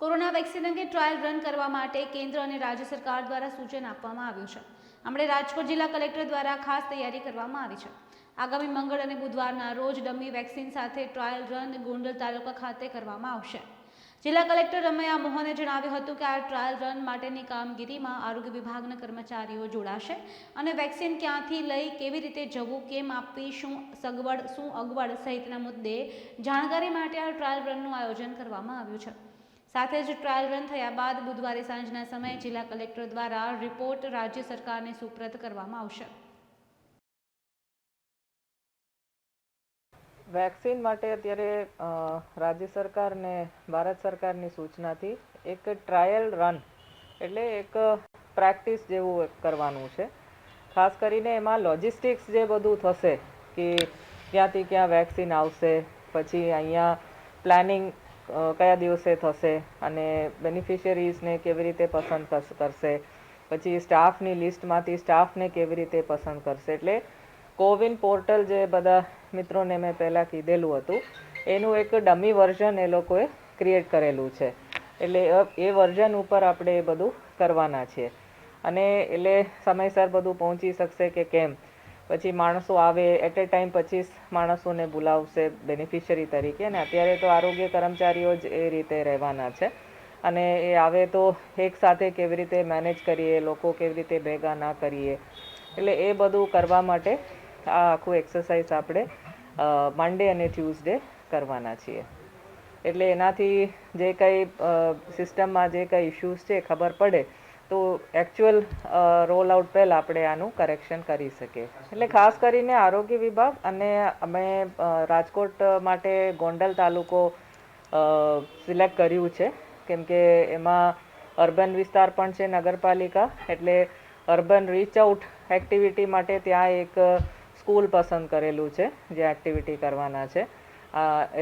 Corona vaccine અંગે trial run કરવા માટે કેન્દ્ર અને રાજ્ય સરકાર દ્વારા સૂચન આપવામાં આવ્યું છે. આપણે રાજકોટ જિલ્લા કલેક્ટર દ્વારા ખાસ તૈયારી કરવામાં આવી છે. આગામી મંગળ અને બુધવારના રોજ ડમી વેક્સિન સાથે ટ્રાયલ રન ગોંડલ તાલુકા ખાતે કરવામાં આવશે. જિલ્લા કલેક્ટર રમૈયા મોહને જણાવ્યું હતું કે આ ટ્રાયલ રન માટેની કામગીરીમાં આરોગ્ય વિભાગના કર્મચારીઓ જોડાશે અને વેક્સિન ક્યાંથી લઈ, કેવી રીતે જવું, કેમ આપવી, શું સગવડ, શું અગવડ સહિતના મુદ્દે જાણકારી માટે આ ટ્રાયલ રનનું આયોજન કરવામાં આવ્યું છે. સાથે જ ટ્રાયલ રન થયા બાદ બુધવારે સાંજના સમયે જિલ્લા કલેક્ટર દ્વારા રિપોર્ટ રાજ્ય સરકારને સુપ્રત કરવામાં આવશે. વેક્સિન માટે અત્યારે રાજ્ય સરકાર ને ભારત સરકારની સૂચનાથી એક ટ્રાયલ રન એટલે એક પ્રેક્ટિસ જેવું કરવાનું છે. ખાસ કરીને એમાં લોજિસ્ટિક્સ જે બધું થશે, કે ક્યાંથી ક્યાં વેક્સિન આવશે, પછી અહીંયા પ્લાનિંગ કયા દિવસે થશે અને બેનિફિશિયરીઝને કેવી રીતે પસંદ કરશે? પછી સ્ટાફની લિસ્ટમાંથી સ્ટાફને કેવી રીતે પસંદ કરશે? એટલે કોવિન પોર્ટલ જે બધા મિત્રોને મેં પહેલાં કીધેલું હતું, એનું એક ડમી વર્ઝન એ લોકોએ ક્રિએટ કરેલું છે. એટલે એ વર્ઝન ઉપર આપણે એ બધું કરવાના છીએ. અને એટલે સમયસર બધું પહોંચી શકશે કે કેમ? પછી માણસો આવે એટ એ ટાઈમ પચીસ માણસોને બોલાવશે બેનિફિશરી તરીકે. અને અત્યારે તો આરોગ્ય કર્મચારીઓ જ એ રીતે રહેવાના છે. અને એ આવે તો એક સાથે કેવી રીતે મેનેજ કરીએ, લોકો કેવી રીતે ભેગા ના કરીએ. એટલે એ બધું કરવા માટે આ આખું એક્સરસાઇઝ આપણે મંડે અને ટ્યુઝડે કરવાના છીએ. એટલે એનાથી જે કંઈ સિસ્ટમમાં જે કંઈ ઇશ્યુઝ છે ખબર પડે તો એકચ્યુઅલ રોલ આઉટ પહેલાં આપણે આનું કરેક્શન કરી શકીએ. એટલે ખાસ કરીને આરોગ્ય વિભાગ અને અમે રાજકોટ માટે ગોંડલ તાલુકો સિલેક્ટ કર્યું છે. કેમ કે એમાં અર્બન વિસ્તાર પણ છે નગરપાલિકા, એટલે અર્બન રીચ આઉટ એક્ટિવિટી માટે ત્યાં એક સ્કૂલ પસંદ કરેલું છે, જે એક્ટિવિટી કરવાના છે.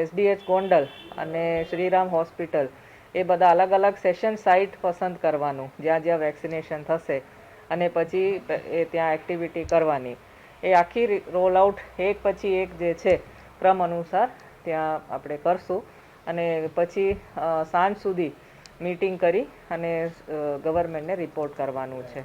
એસડીએચ ગોંડલ અને શ્રીરામ હોસ્પિટલ એ બધા અલગ અલગ સેશન સાઇટ પસંદ કરવાનું. જ્યાં જ્યાં વેક્સિનેશન થશે અને પછી એ ત્યાં એક્ટિવિટી કરવાની. એ આખી રોલ આઉટ એક પછી એક જે છે, ક્રમ અનુસાર ત્યાં આપણે કરશું. અને પછી સાંજ સુધી મીટિંગ કરી અને ગવર્મેન્ટને રિપોર્ટ કરવાનું છે.